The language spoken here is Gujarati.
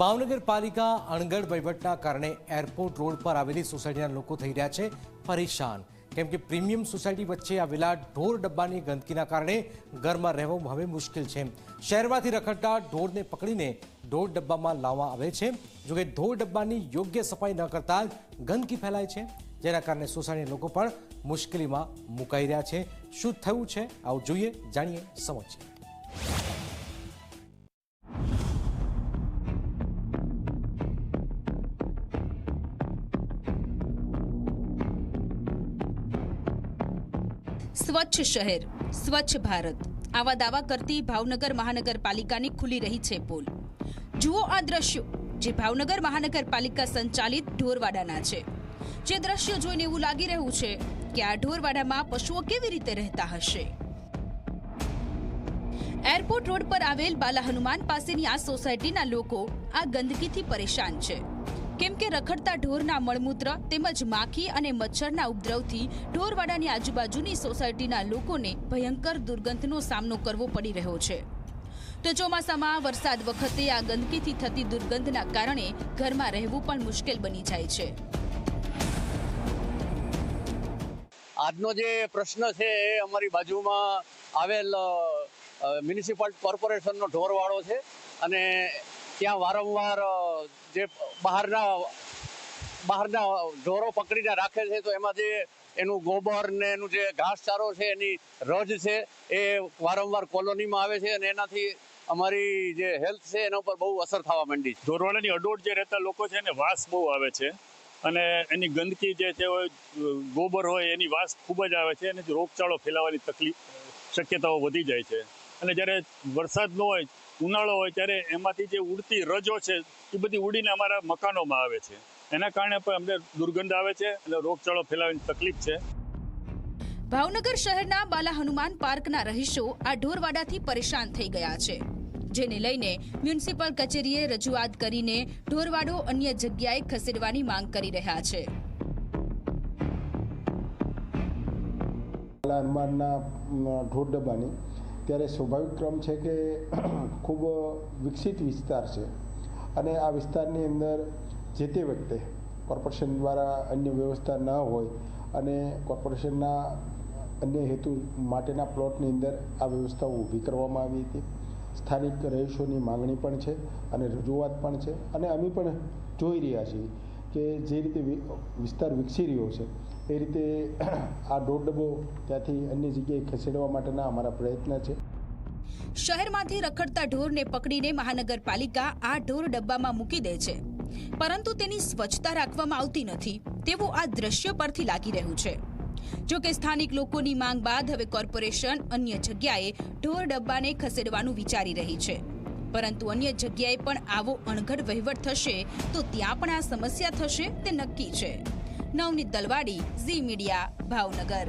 ભાવનગર પાલિકા અણગઢ વહીવટના કારણે એરપોર્ટ રોડ પર આવેલી સોસાયટીના લોકો થઈ રહ્યા છે પરેશાન. કેમ કે પ્રીમિયમ સોસાયટી વચ્ચે આવેલા ઢોર ડબ્બાની ગંદકીના કારણે ઘરમાં રહેવું હવે મુશ્કેલ છે. શહેરમાંથી રખડતા ઢોરને પકડીને ઢોર ડબ્બામાં લાવવામાં આવે છે. જોકે ઢોર ડબ્બાની યોગ્ય સફાઈ ન કરતા ગંદકી ફેલાય છે. જેના કારણે સોસાયટીના લોકો પણ મુશ્કેલીમાં મુકાઈ રહ્યા છે. શું થયું છે? આવું જોઈએ. જાણીએ સમજીએ સ્વચ્છ શહેર, સ્વચ્છ ભારત. આવા દાવા કરતી ભાવનગર મહાનગરપાલિકાની ખુલી રહી છે પોલ. જુઓ આ દ્રશ્યો, જે ભાવનગર મહાનગરપાલિકા સંચાલિત ઢોરવાડાના છે. જે દ્રશ્યો જોઈને એવું લાગી રહ્યું છે કે આ ઢોરવાડામાં પશુઓ કેવી રીતે રહેતા હશે. એરપોર્ટ રોડ પર આવેલ બાલા હનુમાન પાસેની આ સોસાયટીના લોકો આ ગંદકીથી પરેશાન છે. કેમ કે રખડતા ઢોરના મળમૂત્ર તેમજ માખી અને મચ્છરના ઉપદ્રવથી ઢોરવાડાની આજુબાજુની સોસાયટીના લોકોને ભયંકર દુર્ગંધનો સામનો કરવો પડી રહ્યો છે. તો ચોમાસામાં વરસાદ વખતે આ ગંદકીથી થતી દુર્ગંધના કારણે ઘરમાં રહેવું પણ મુશ્કેલ બની જાય છે. આજનો જે પ્રશ્ન છે એ અમારી બાજુમાં આવેલ મ્યુનિસિપલ કોર્પોરેશનનો ઢોરવાળો છે અને ત્યાં વારંવાર જે બહારના બહારના ઢોરો પકડીને રાખે છે, તો એમાં જે એનું ગોબર ને એનું જે ઘાસચારો છે, એની રજ છે, એ વારંવાર કોલોનીમાં આવે છે અને એનાથી અમારી જે હેલ્થ છે, એના ઉપર બહુ અસર થવા માંડી છે. ઢોરવાડાની અડોડ જે રહેતા લોકો છે એને વાસ બહુ આવે છે અને એની ગંદકી જે છે ગોબર હોય, એની વાસ ખૂબ જ આવે છે અને રોગચાળો ફેલાવાની તકલીફ શક્યતાઓ વધી જાય છે. અને જ્યારે વરસાદ ન હોય ઉનાળો હોય ત્યારે એમાંથી જે ઉડતી રજો છે એ બધી ઉડીને અમારા મકાનોમાં આવે છે. એના કારણે પણ અમને દુર્ગંધ આવે છે અને રોગચાળો ફેલાવાની તકલીફ છે. ભાવનગર શહેરના બાલા હનુમાન પાર્કના રહીશો આ ઢોરવાડાથી પરેશાન થઈ ગયા છે. જેને લઈને મ્યુનિસિપલ કચેરીએ રજૂઆત કરીને ઢોરવાડો અન્ય જગ્યાએ ખસેડવાની માંગ કરી રહ્યા છે. બાલા હનુમાનના ઢોર ડબ્બાની ત્યારે સ્વાભાવિક ક્રમ છે કે ખૂબ વિકસિત વિસ્તાર છે અને આ વિસ્તારની અંદર જે તે વખતે કોર્પોરેશન દ્વારા અન્ય વ્યવસ્થા ન હોય અને કોર્પોરેશનના અન્ય હેતુ માટેના પ્લોટની અંદર આ વ્યવસ્થાઓ ઊભી કરવામાં આવી હતી. સ્થાનિક રહીશોની માંગણી પણ છે અને રજૂઆત પણ છે અને અમે પણ જોઈ રહ્યા છીએ કે જે રીતે વિસ્તાર વિકસી રહ્યો છે, એ રીતે આ ઢોર ડબ્બો ત્યાંથી અન્ય જગ્યાએ ખસેડવા માટેના અમારા પ્રયત્ન છે. શહેરમાંથી રખડતા ઢોરને પકડીને મહાનગરપાલિકા આ ઢોર ડબ્બામાં મૂકી દે છે. પરંતુ તેની સ્વચ્છતા રાખવામાં આવતી નથી. તેવું આ દ્રશ્ય પરથી લાગી રહ્યું છે. જો કે સ્થાનિક લોકોની માંગ બાદ હવે કોર્પોરેશન અન્ય જગ્યાએ ઢોર ડબ્બાને ખસેડવાનું વિચારી રહી છે. પરંતુ અન્ય જગ્યાએ પણ આવો અણઘડ વહીવટ થશે તો ત્યાં પણ આ સમસ્યા થશે તે નક્કી છે. નવનીત દલવાડી, ઝી મીડિયા, ભાવનગર.